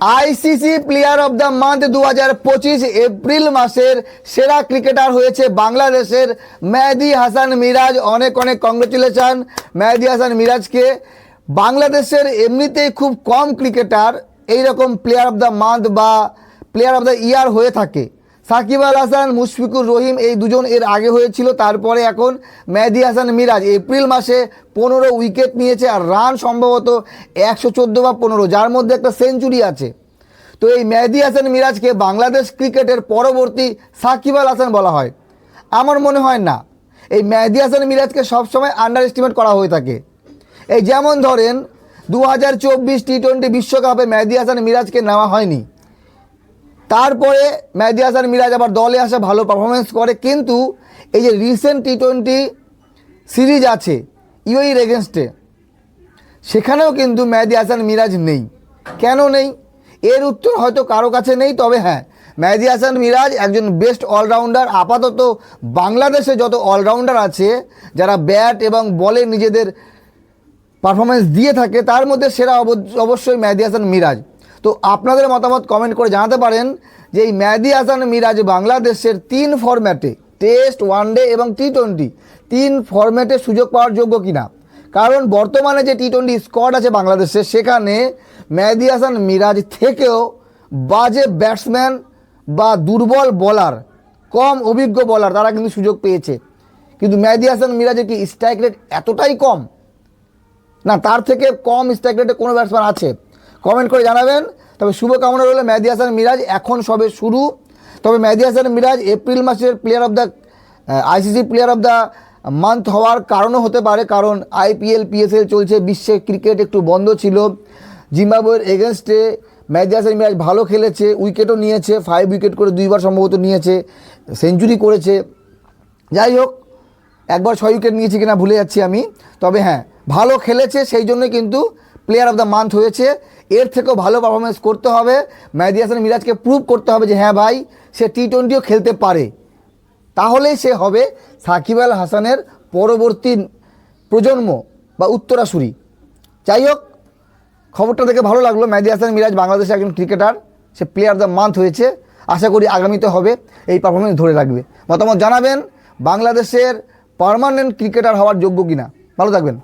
ICC player of the month দু হাজার পঁচিশ এপ্রিল মাসের সেরা ক্রিকেটার হয়েছে বাংলাদেশের মেহেদি হাসান মিরাজ। অনেক অনেক কংগ্রেচুলেশন মেহেদি হাসান মিরাজকে। বাংলাদেশের এমনিতেই খুব কম ক্রিকেটার এইরকম প্লেয়ার অব দ্য মান্থ বা প্লেয়ার অব দ্য ইয়ার হয়ে থাকে। সাকিব আল হাসান, মুশফিকুর রহিম এই দুজন এর আগে হয়েছিল। তারপরে এখন মেহদি হাসান মিরাজ এপ্রিল মাসে পনেরো উইকেট নিয়েছে আর রান সম্ভবত একশো চোদ্দ বা পনেরো, যার মধ্যে একটা সেঞ্চুরি আছে। তো এই মেহেদি হাসান মিরাজকে বাংলাদেশ ক্রিকেটের পরবর্তী সাকিব আল হাসান বলা হয়। আমার মনে হয় না। এই মেহেদি হাসান মিরাজকে সবসময় আন্ডার এস্টিমেট করা হয়ে থাকে। এই যেমন ধরেন দু হাজার চব্বিশ টি টোয়েন্টি বিশ্বকাপে মেহেদি হাসান মিরাজকে নেওয়া হয়নি। তারপরে মেহেদি হাসান মিরাজ আবার দলে আসে, ভালো পারফরমেন্স করে। কিন্তু এই যে রিসেন্ট টি টোয়েন্টি সিরিজ আছে ইউএইর এগেনস্টে সেখানেও কিন্তু মেহেদি হাসান মিরাজ নেই। কেন নেই? এর উত্তর হয়তো কারও কাছে নেই, তবে হ্যাঁ মেহেদি হাসান মিরাজ একজন বেস্ট অলরাউন্ডার আপাতত বাংলাদেশে যত অলরাউন্ডার আছে, যারা ব্যাট এবং বলে নিজেদের পারফরমেন্স দিয়ে থাকে, তার মধ্যে সেরা অব- অবশ্যই মেহেদি হাসান মিরাজ। তো আপনাদের মতামত কমেন্ট করে জানাতে পারেন যে এই মেহেদি হাসান মিরাজ বাংলাদেশের তিন ফরম্যাটে টেস্ট ওয়ানডে এবং টি টোয়েন্টি তিন ফরম্যাটে সুযোগ পাওয়ার যোগ্য কিনা? কারণ বর্তমানে যে টি টোয়েন্টি স্কোয়াড আছে বাংলাদেশের সেখানে মেহেদি হাসান মিরাজ থেকেও বাজে ব্যাটসম্যান বা দুর্বল বলার কম অভিজ্ঞ বলার তারা কিন্তু সুযোগ পেয়েছে। কিন্তু মেহেদি হাসান মিরাজের কি স্ট্রাইক রেট এতটাই কম? না, তার থেকে কম স্ট্রাইক রেটে কোনো ব্যাটসম্যান আছে? কমেন্ট করে জানাবেন। তবে শুভকামনা রইল মেহেদি হাসান, মিরাজ। এখন সবে শুরু। তবে মেহেদি হাসান, মিরাজ, এপ্রিল মাসের player of the ICC player of the month হওয়ার কারণও হতে পারে, কারণ আইপিএল পিএসএল চলছে, বিশ্বে ক্রিকেট একটু বন্ধ ছিল। জিম্বাবুয়ের এগেনস্টে মেহেদি হাসান, মিরাজ ভালো খেলেছে উইকেটও নিয়েছে ফাইভ উইকেট করে দুইবার সম্ভবত নিয়েছে সেঞ্চুরি করেছে। যাই হোক, একবার ছয় উইকেট নিয়েছি কিনা ভুলে যাচ্ছি আমি। তবে হ্যাঁ ভালো খেলেছে, সেই জন্য কিন্তু প্লেয়ার অফ দ্য মান্থ হয়েছে। এর থেকেও ভালো পারফরমেন্স করতে হবে। মেহেদি হাসান মিরাজকে প্রুভ করতে হবে যে হ্যাঁ ভাই, সে টি টোয়েন্টিও খেলতে পারে। তাহলেই সে হবে সাকিব আল হাসানের পরবর্তী প্রজন্ম বা উত্তরাসুরি। যাই হোক, খবরটা দেখে ভালো লাগল। মেহেদি হাসান মিরাজ বাংলাদেশের একজন ক্রিকেটার সে প্লেয়ার অফ দ্য মান্থ হয়েছে। আশা করি আগামীতে হবে, এই পারফরমেন্স ধরে রাখবে। মতামত জানাবেন, বাংলাদেশের পার্মানেন্ট ক্রিকেটার হওয়ার যোগ্য কিনা। ভালো থাকবেন।